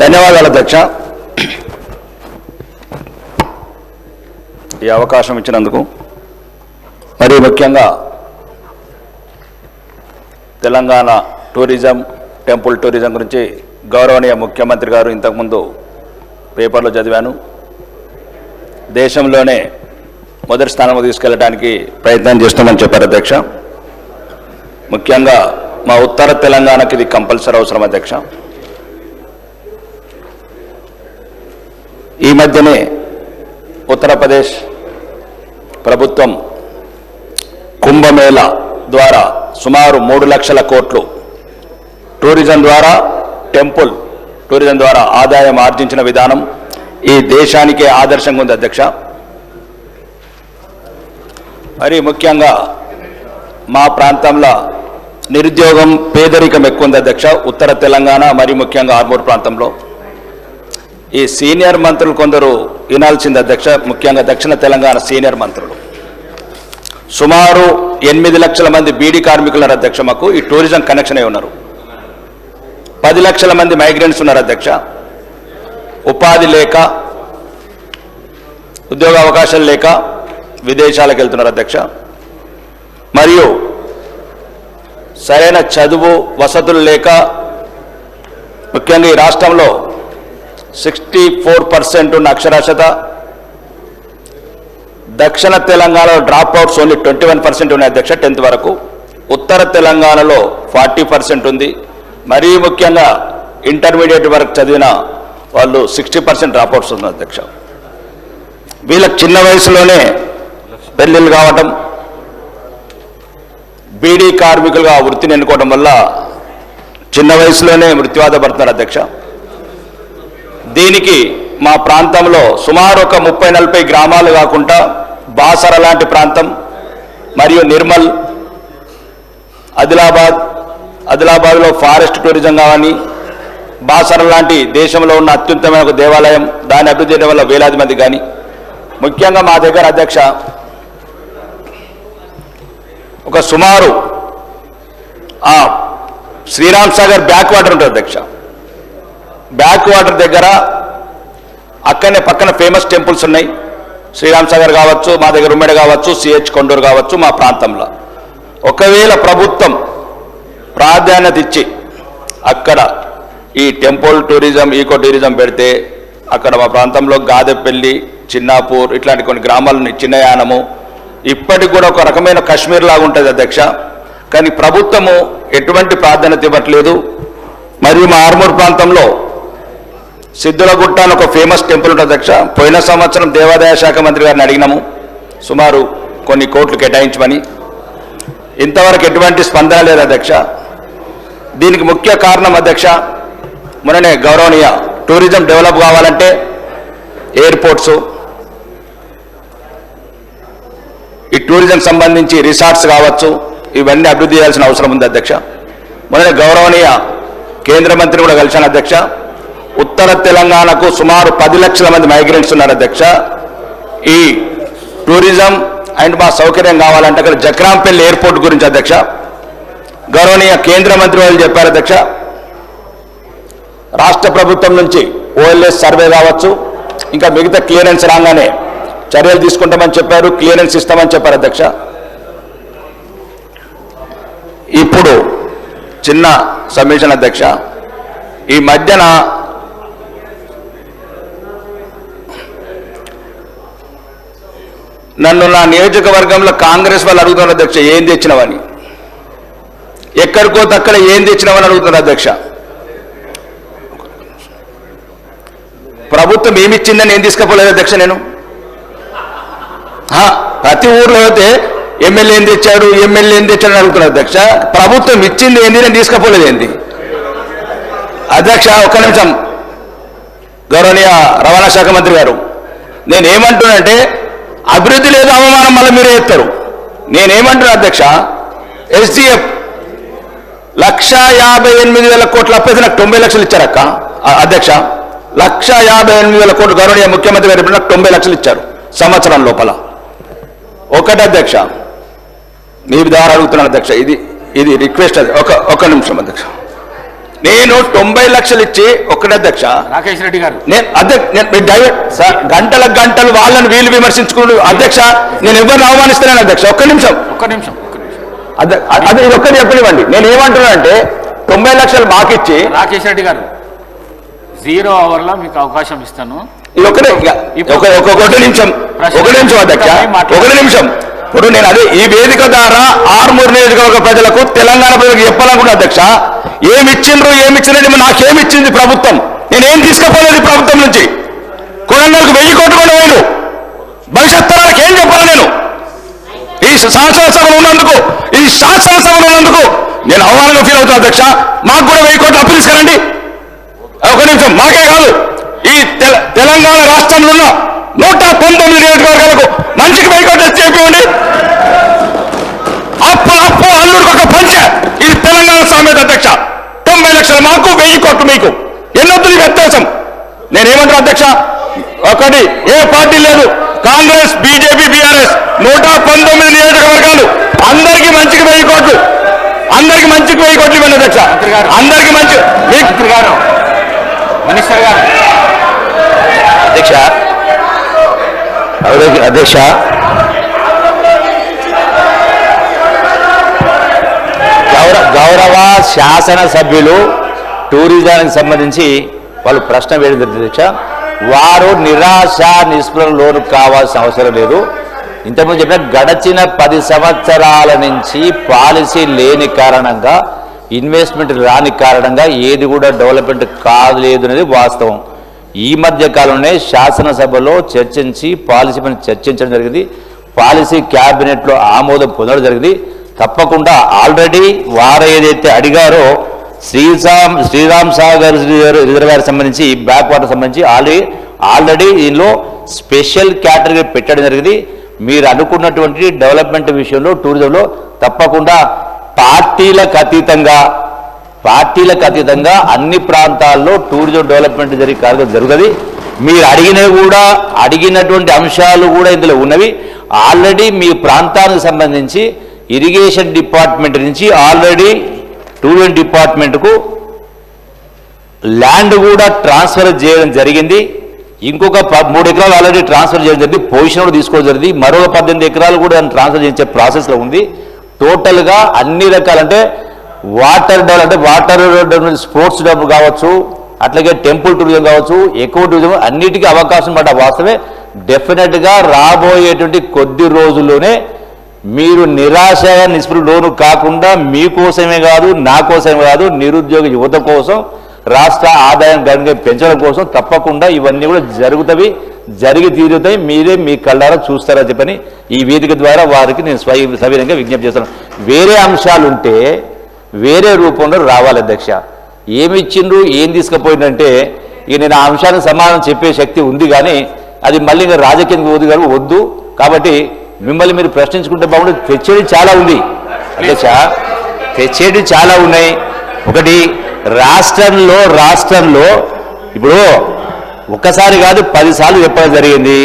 ధన్యవాదాలు అధ్యక్ష. ఈ అవకాశం ఇచ్చినందుకు మరి ముఖ్యంగా తెలంగాణ టూరిజం టెంపుల్ టూరిజం గురించి గౌరవనీయ ముఖ్యమంత్రి గారు ఇంతకుముందు పేపర్లో చదివాను. దేశంలోనే మొదటి స్థానంలో తీసుకెళ్ళడానికి ప్రయత్నం చేస్తామని చెప్పారు అధ్యక్ష. ముఖ్యంగా మా ఉత్తర తెలంగాణకి ఇది కంపల్సరీ అవసరం అధ్యక్ష. ఈ మధ్యనే ఉత్తరప్రదేశ్ ప్రభుత్వం కుంభమేళ ద్వారా సుమారు మూడు లక్షల కోట్లు టూరిజం ద్వారా టెంపుల్ టూరిజం ద్వారా ఆదాయం ఆర్జించిన విధానం ఈ దేశానికే ఆదర్శంగా ఉంది అధ్యక్ష. మరి ముఖ్యంగా మా ప్రాంతంలో నిరుద్యోగం పేదరికం ఎక్కువ ఉంది అధ్యక్ష. ఉత్తర తెలంగాణ మరి ముఖ్యంగా ఆర్మూర్ ప్రాంతంలో. ఈ సీనియర్ మంత్రులు కొందరు వినాల్సింది అధ్యక్ష ముఖ్యంగా దక్షిణ తెలంగాణ సీనియర్ మంత్రులు. సుమారు ఎనిమిది లక్షల మంది బీడీ కార్మికులు ఉన్నారు అధ్యక్ష మాకు ఈ టూరిజం కనెక్షన్ అయి ఉన్నారు. పది లక్షల మంది మైగ్రెంట్స్ ఉన్నారు అధ్యక్ష. ఉపాధి లేక ఉద్యోగ అవకాశాలు లేక విదేశాలకు వెళ్తున్నారు అధ్యక్ష. మరియు సరైన చదువు వసతులు లేక ముఖ్యంగా ఈ రాష్ట్రంలో సిక్స్టీ ఫోర్ పర్సెంట్ ఉన్న అక్షరాస్యత. దక్షిణ తెలంగాణలో dropouts only twenty one percent ఉన్నాయి అధ్యక్ష టెన్త్ వరకు. ఉత్తర తెలంగాణలో ఫార్టీ పర్సెంట్ ఉంది. మరీ ముఖ్యంగా ఇంటర్మీడియట్ వరకు చదివిన వాళ్ళు సిక్స్టీ పర్సెంట్ డ్రాప్ అవుట్స్ ఉంది అధ్యక్ష. వీళ్ళకి చిన్న వయసులోనే పెళ్ళిళ్ళు కావటం బీడీ కార్మికులుగా వృత్తిని ఎన్నుకోవడం వల్ల చిన్న వయసులోనే మృత్యువాత పడుతున్నారు అధ్యక్ష. దీనికి మా ప్రాంతంలో సుమారు ఒక ముప్పై నలభై గ్రామాలు కాకుండా బాసర లాంటి ప్రాంతం మరియు నిర్మల్ ఆదిలాబాద్ ఆదిలాబాద్లో ఫారెస్ట్ టూరిజం కానీ బాసర లాంటి దేశంలో ఉన్న అత్యుత్తమైన ఒక దేవాలయం దాన్ని అభివృద్ధి చేయడం వల్ల వేలాది మంది కానీ. ముఖ్యంగా మా దగ్గర అధ్యక్ష ఒక సుమారు శ్రీరామ్ సాగర్ బ్యాక్ వాటర్ ఉంటుంది అధ్యక్ష. బ్యాక్ వాటర్ దగ్గర అక్కడనే పక్కన ఫేమస్ టెంపుల్స్ ఉన్నాయి. శ్రీరామ్ సాగర్ కావచ్చు మా దగ్గర ఉమ్మడి కావచ్చు సిహెచ్ కొండూరు కావచ్చు మా ప్రాంతంలో. ఒకవేళ ప్రభుత్వం ప్రాధాన్యత ఇచ్చి అక్కడ ఈ టెంపుల్ టూరిజం ఈకో టూరిజం పెడితే అక్కడ మా ప్రాంతంలో గాదెపల్లి చిన్నాపూర్ ఇట్లాంటి కొన్ని గ్రామాలని చిన్నయానము. ఇప్పటికి కూడా ఒక రకమైన కాశ్మీర్ లాగా ఉంటుంది అధ్యక్ష. కానీ ప్రభుత్వము ఎటువంటి ప్రాధాన్యత ఇవ్వట్లేదు. మరియు మా ఆర్మూర్ ప్రాంతంలో సిద్ధులగుట్ట అని ఒక ఫేమస్ టెంపుల్ ఉంటుంది అధ్యక్ష. పోయిన సంవత్సరం దేవాదాయ శాఖ మంత్రి గారిని అడిగినాము. సుమారు కొన్ని కోట్లు కేటాయించమని. ఇంతవరకు ఎటువంటి స్పందన లేదు అధ్యక్ష. దీనికి ముఖ్య కారణం అధ్యక్ష మొన్ననే గౌరవనీయ టూరిజం డెవలప్ కావాలంటే ఎయిర్పోర్ట్స్. ఈ టూరిజం సంబంధించి రిసార్ట్స్ కావచ్చు ఇవన్నీ అభివృద్ధి చేయాల్సిన అవసరం ఉంది అధ్యక్ష. మొన్న గౌరవనీయ కేంద్ర మంత్రి కూడా కలిశాను అధ్యక్ష. ఉత్తర తెలంగాణకు సుమారు పది లక్షల మంది మైగ్రెంట్స్ ఉన్నారు అధ్యక్ష. ఈ టూరిజం అండ్ మా సౌకర్యం కావాలంటే అక్కడ జక్రాంపల్లి ఎయిర్పోర్ట్ గురించి అధ్యక్ష. గౌరవనీయ కేంద్ర మంత్రి వాళ్ళు చెప్పారు అధ్యక్ష. రాష్ట్ర ప్రభుత్వం నుంచి ఓఎల్ఎస్ సర్వే కావచ్చు ఇంకా మిగతా క్లియరెన్స్ రాగానే చర్యలు తీసుకుంటామని చెప్పారు క్లియరెన్స్ ఇస్తామని చెప్పారు అధ్యక్ష. ఇప్పుడు చిన్న సబ్మిషన్ అధ్యక్ష. ఈ మధ్యన నన్ను నా నియోజకవర్గంలో కాంగ్రెస్ వాళ్ళు అడుగుతున్నారు అధ్యక్ష ఏం తెచ్చినవని? ఎక్కడికో తక్కడ ఏం తెచ్చినావని అడుగుతున్నారు అధ్యక్ష. ప్రభుత్వం ఏమిచ్చిందని ఏం తీసుకపోలేదు అధ్యక్ష నేను? ప్రతి ఊర్లో అయితే ఎమ్మెల్యే ఏం తెచ్చాడు ఎమ్మెల్యే ఏం తెచ్చాడు అని అడుగుతున్నారు అధ్యక్ష. ప్రభుత్వం ఇచ్చింది ఏంది నేను తీసుకపోలేదు ఏంది? అధ్యక్ష ఒక్క నిమిషం. గౌరవనీయ రవాణా శాఖ మంత్రి గారు నేను ఏమంటున్నానంటే అభివృద్ధి లేదు అవమానం మళ్ళీ మీరే ఎత్తారు నేనేమంటున్నా అధ్యక్ష ఎస్డిఎఫ్ లక్ష యాభై ఎనిమిది వేల కోట్ల అప్పైతే నాకు తొంభై లక్షలు ఇచ్చారక్క. అధ్యక్ష లక్ష యాభై ఎనిమిది వేల కోట్లు గౌరవనీయ ముఖ్యమంత్రి గారు నాకు తొంభై లక్షలు ఇచ్చారు సంవత్సరం లోపల. ఒకటి అధ్యక్ష మీ ద్వారా అడుగుతున్నాను అధ్యక్ష ఇది ఇది రిక్వెస్ట్ అది. ఒక ఒక నిమిషం అధ్యక్ష. నేను తొంభై లక్షలు ఇచ్చి ఒక్కడే అధ్యక్ష. రాకేష్ రెడ్డి గారు. నేను అధ్యక్ష డైవర్ట్ సార్ గంటల గంటలు వాళ్ళని వీళ్ళు విమర్శించుకుంటూ అధ్యక్ష నేను ఎవరిని అవమానిస్తున్నాను అధ్యక్ష? ఒక్క నిమిషం. ఒక్క నిమిషం అదే ఇది ఒక్కటి చెప్పనివ్వండి నేను ఏమంటున్నానంటే తొంభై లక్షలు మాకిచ్చి రాకేష్ రెడ్డి గారు జీరో అవర్లో మీకు అవకాశం ఇస్తాను. ఇది ఒకటే ఒక ఒక నిమిషం. ఒక నిమిషం అధ్యక్ష. ఒకటి నిమిషం. ఇప్పుడు నేను అదే ఈ వేదిక ద్వారా ఆర్మూర్ నియోజకవర్గ ప్రజలకు తెలంగాణ ప్రజలకు చెప్పాలనుకున్నా అధ్యక్ష. ఏమిచ్చిండ్రు ఇచ్చిండ్రు ఏమి నాకేమిచ్చింది ప్రభుత్వం? నేనేం తీసుకుపోలేదు ప్రభుత్వం నుంచి? కొడంగల్కు వెయ్యి కోట్లు కూడా వేయను భవిష్యత్ తరాలకు ఏం చెప్పాలి నేను? ఈ శాసనసభలు ఉన్నందుకు ఈ శాసనసభలు ఉన్నందుకు నేను అవమానంగా ఫీల్ అవుతాను అధ్యక్ష. మాకు కూడా వెయ్యి కోట్లు అప్పు తీసుకురండి. ఒక నిమిషం మాకే కాదు. ఈ తెల- తెలంగాణ రాష్ట్రంలో ఉన్న నూట పంతొమ్మిది నియోజకవర్గాలకు మంచికి వెయ్యి కోట్లు తెచ్చి చెప్పండి అప్పు అప్పు అల్లుడికి ఒక పంచ ఇది తెలంగాణ సామెత అధ్యక్ష తొంభై లక్షలు మాకు వెయ్యి కోట్లు మీకు. ఎన్నొద్దు వ్యత్యాసం? నేనేమంటాను అధ్యక్ష? ఒకటి ఏ పార్టీ లేదు. Congress BJP BRS. నూట పంతొమ్మిది నియోజకవర్గాలు. అందరికీ మంచికి వెయ్యి కోట్లు. అందరికి మంచికి వెయ్యి కోట్లు ఇవ్వండి అధ్యక్ష. అందరికి మంచి గారు. మినిస్టర్ గారు. అధ్యక్ష. అధ్యక్ష. గౌరవ గౌరవ శాసనసభ్యులు టూరిజానికి సంబంధించి వాళ్ళు ప్రశ్న వేయడం దీక్ష వారు నిరాశ నిస్పృహ లోను కావాల్సిన అవసరం లేదు. ఇంతకుముందు చెప్పిన గడచిన పది సంవత్సరాల నుంచి పాలసీ లేని కారణంగా ఇన్వెస్ట్మెంట్ రాని కారణంగా ఏది కూడా డెవలప్మెంట్ కాలేదు అనేది వాస్తవం. ఈ మధ్య కాలంలోనే శాసనసభలో చర్చించి పాలసీ పైన చర్చించడం జరిగింది. పాలసీ క్యాబినెట్లో ఆమోదం పొందడం జరిగింది. తప్పకుండా ఆల్రెడీ వారు ఏదైతే అడిగారో శ్రీరామ్ శ్రీరామ్ సాగర్ రిజర్వేర్ సంబంధించి బ్యాక్ వాటర్ సంబంధించి ఆల్రెడీ ఆల్రెడీ దీనిలో స్పెషల్ కేటగిరీ పెట్టడం జరిగింది. మీరు అనుకున్నటువంటి డెవలప్మెంట్ విషయంలో టూరిజంలో తప్పకుండా పార్టీలకు అతీతంగా పార్టీలకు అతీతంగా అన్ని ప్రాంతాల్లో టూరిజం డెవలప్మెంట్ జరిగే కార్యక్రమం జరుగుతుంది. మీరు అడిగినవి కూడా అడిగినటువంటి అంశాలు కూడా ఇందులో ఉన్నవి. ఆల్రెడీ మీ ప్రాంతానికి సంబంధించి ఇరిగేషన్ డిపార్ట్మెంట్ నుంచి ఆల్రెడీ టూరిజం డిపార్ట్మెంట్కు ల్యాండ్ కూడా ట్రాన్స్ఫర్ చేయడం జరిగింది. ఇంకొక ప- మూడు ఎకరాలు ఆల్రెడీ ట్రాన్స్ఫర్ చేయడం జరిగింది. పొజిషన్ కూడా తీసుకోవడం జరిగింది. మరొక పద్దెనిమిది ఎకరాలు కూడా దాన్ని ట్రాన్స్ఫర్ చేయించే ప్రాసెస్లో ఉంది. టోటల్గా అన్ని రకాలంటే వాటర్ డెవలప్ అంటే వాటర్ స్పోర్ట్స్ డెవలప్ కావచ్చు అట్లాగే టెంపుల్ టూరిజం కావచ్చు ఎక్కువ టూరిజం అన్నిటికీ అవకాశం పడ్డ వాస్తవే డెఫినెట్గా రాబోయేటువంటి కొద్ది రోజుల్లోనే మీరు నిరాశ నిస్పృహలోను కాకుండా మీకోసమే కాదు నా కోసమే కాదు నిరుద్యోగ యువత కోసం రాష్ట్ర ఆదాయం గణనీయంగా పెంచడం కోసం తప్పకుండా ఇవన్నీ కూడా జరుగుతాయి జరిగి తీరుతాయి. మీరే మీ కళ్ళారా చూస్తారని చెప్పని ఈ వేదిక ద్వారా వారికి నేను స్వయ సవినంగా విజ్ఞప్తి చేస్తాను వేరే అంశాలు ఉంటే వేరే రూపంలో రావాలి అధ్యక్ష. ఏమి ఇచ్చిండ్రు ఏం తీసుకుపోయిందంటే ఇక నేను ఆ అంశానికి సమాధానం చెప్పే శక్తి ఉంది కానీ అది మళ్ళీ ఇంకా రాజకీయంగా వద్దు కానీ వద్దు. కాబట్టి మిమ్మల్ని మీరు ప్రశ్నించుకుంటే బాగుంటుంది తెచ్చేది చాలా ఉంది. అధ్యక్ష తెచ్చేది చాలా ఉన్నాయి. ఒకటి రాష్ట్రంలో రాష్ట్రంలో ఇప్పుడు ఒక్కసారి కాదు పదిసార్లు చెప్పడం జరిగింది.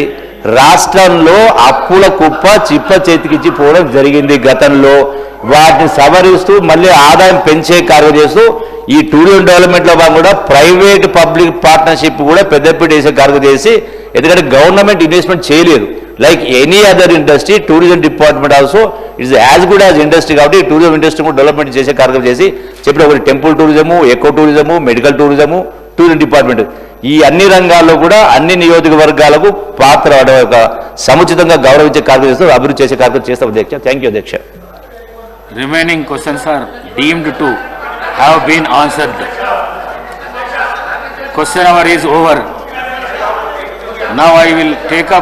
రాష్ట్రంలో అప్పుల కుప్ప చిప్ప చేతికిచ్చి పోవడం జరిగింది గతంలో. వాటిని సవరిస్తూ మళ్ళీ ఆదాయం పెంచే కార్యం చేస్తూ ఈ టూరిజం డెవలప్మెంట్లో భాగంగా కూడా ప్రైవేట్ పబ్లిక్ పార్ట్నర్షిప్ కూడా పెద్దపీట వేసే కార్యం చేసి ఎందుకంటే గవర్నమెంట్ ఇన్వెస్ట్మెంట్ చేయలేదు. Like any other industry tourism department also it's as good as industry కాబట్టి టూరిజం ఇండస్ట్రీ కూడా డెవలప్మెంట్ చేసే కార్యక్రమం చేసి చెప్పిన ఒకటి temple tourism eco tourism medical tourism tourism department ఈ అన్ని రంగాల్లో కూడా అన్ని నియోజకవర్గాలకు పాత్ర ఒక సముచితంగా గౌరవించే కార్యక్రమం చేస్తూ అభివృద్ధి చేసే కార్యక్రమం చేస్తాం అధ్యక్ష. థ్యాంక్ యూ అధ్యక్ష. Remaining questions are deemed to have been answered question hour is over now I will take up